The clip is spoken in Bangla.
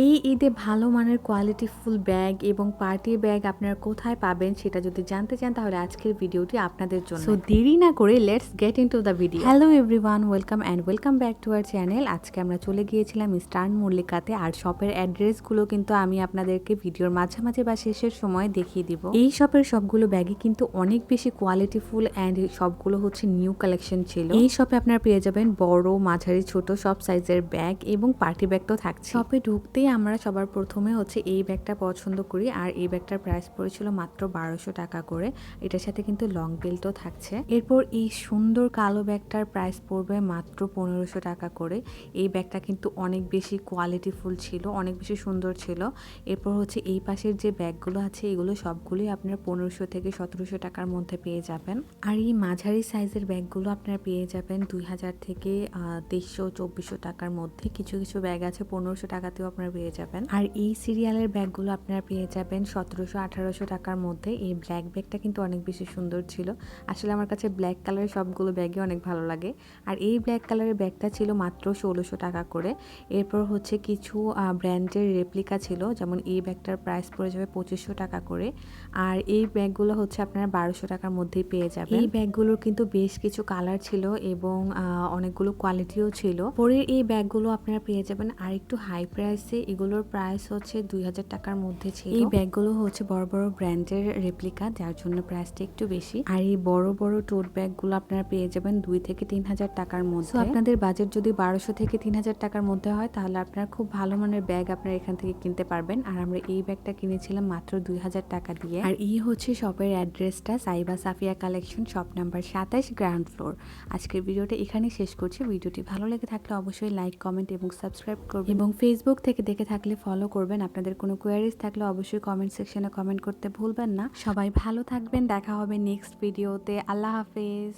এই ঈদে ভালো মানের কোয়ালিটি ফুল ব্যাগ এবং পার্টি ব্যাগ আপনারা কোথায় পাবেন সেটা যদি জানতে চান তাহলে আজকের ভিডিওটি আপনাদের জন্য। সো দেরি না করে let's get into the video hello everyone welcome and welcome back to our channel আজকে আমরা চলে গিয়েছিলাম ইস্টার্ন মল্লিকাতে আর শপের অ্যাড্রেসগুলো কিন্তু আমি আপনাদেরকে ভিডিওর মাঝামাঝি বা শেষের সময় দেখিয়ে দিব। এই শপের সবগুলো ব্যাগই কিন্তু অনেক বেশি কোয়ালিটি ফুল অ্যান্ড সবগুলো হচ্ছে নিউ কালেকশন ছিল। এই শপে আপনারা পেয়ে যাবেন বড় মাঝারি ছোট সব সাইজের ব্যাগ এবং পার্টি ব্যাগ তো থাকছে শপে ঢুকতেই আমরা সবার প্রথমে হচ্ছে এই ব্যাগটা পছন্দ করি। আর এই ব্যাগটার প্রাইস পড়েছিল মাত্র বারোশো টাকা করে। এটার সাথে কিন্তু লং বেল্টও থাকছে। এরপর এই সুন্দর কালো ব্যাগটার প্রাইস পড়বে মাত্র পনেরোশো টাকা করে। এই ব্যাগটা কিন্তু অনেক বেশি কোয়ালিটিফুল ছিল, অনেক বেশি সুন্দর ছিল। এরপর হচ্ছে এই পাশের যে ব্যাগগুলো আছে, এগুলো সবগুলোই আপনারা পনেরোশো থেকে সতেরোশো টাকার মধ্যে পেয়ে যাবেন। আর এই মাঝারি সাইজের ব্যাগগুলো আপনারা পেয়ে যাবেন দুই হাজার থেকে তেইশশো চব্বিশশো টাকার মধ্যে। কিছু কিছু ব্যাগ আছে, পনেরোশো টাকাতেও আপনারা পেয়ে যাবেন। আর এই সিরিয়ালের ব্যাগগুলো আপনারা পেয়ে যাবেন সতেরোশো, আঠারোশো টাকার মধ্যে। এই ব্ল্যাক ব্যাগটা কিন্তু অনেক বেশি সুন্দর ছিল। আসলে আমার কাছে ব্ল্যাক কালারের সবগুলো ব্যাগই অনেক ভালো লাগে। আর এই ব্ল্যাক কালারের ব্যাগটা ছিল মাত্র ষোলোশো টাকা করে। এরপর হচ্ছে কিছু ব্র্যান্ডের রেপ্লিকা ছিল। যেমন এই ব্যাগটার প্রাইস পড়ে যাবে পঁচিশশো টাকা করে। আর এই ব্যাগগুলো হচ্ছে আপনারা বারোশো টাকার মধ্যেই পেয়ে যাবেন। এই ব্যাগগুলোর কিন্তু বেশ কিছু কালার ছিল এবং অনেকগুলো কোয়ালিটিও ছিল। পরের এই ব্যাগগুলো আপনারা পেয়ে যাবেন। আর একটু হাই প্রাইসে এগুলোর প্রাইস হচ্ছে দুই হাজার টাকার মধ্যে ছিল। এই ব্যাগগুলো হচ্ছে বড় বড় ব্র্যান্ডের রেপ্লিকা যার জন্য প্রাইসটা একটু বেশি। আর এই বড় বড় টোট ব্যাগগুলো আপনারা পেয়ে যাবেন দুই থেকে তিন হাজার টাকার মধ্যে। আপনাদের বাজেট যদি বারোশো থেকে তিন হাজার টাকার মধ্যে হয় তাহলে আপনারা খুব ভালো মানের ব্যাগ আপনারা এখান থেকে কিনতে পারবেন। আর আমরা এই ব্যাগটা কিনেছিলাম মাত্র দুই হাজার টাকা দিয়ে। আর এই হচ্ছে শপের অ্যাড্রেসটা Saiba Safia collection shop number সাতাশ গ্রাউন্ড ফ্লোর আজকের ভিডিওটা এখানেই শেষ করছি। ভিডিওটি ভালো লেগে থাকলে অবশ্যই লাইক কমেন্ট এবং সাবস্ক্রাইব করবেন। এবং ফেসবুক থেকে দেখে থাকলে ফলো করবেন। আপনাদের কোনো কোয়ারিজ থাকলে অবশ্যই কমেন্ট সেকশনে কমেন্ট করতে ভুলবেন না। সবাই ভালো থাকবেন। দেখা হবে নেক্সট ভিডিওতে আল্লাহ হাফেজ।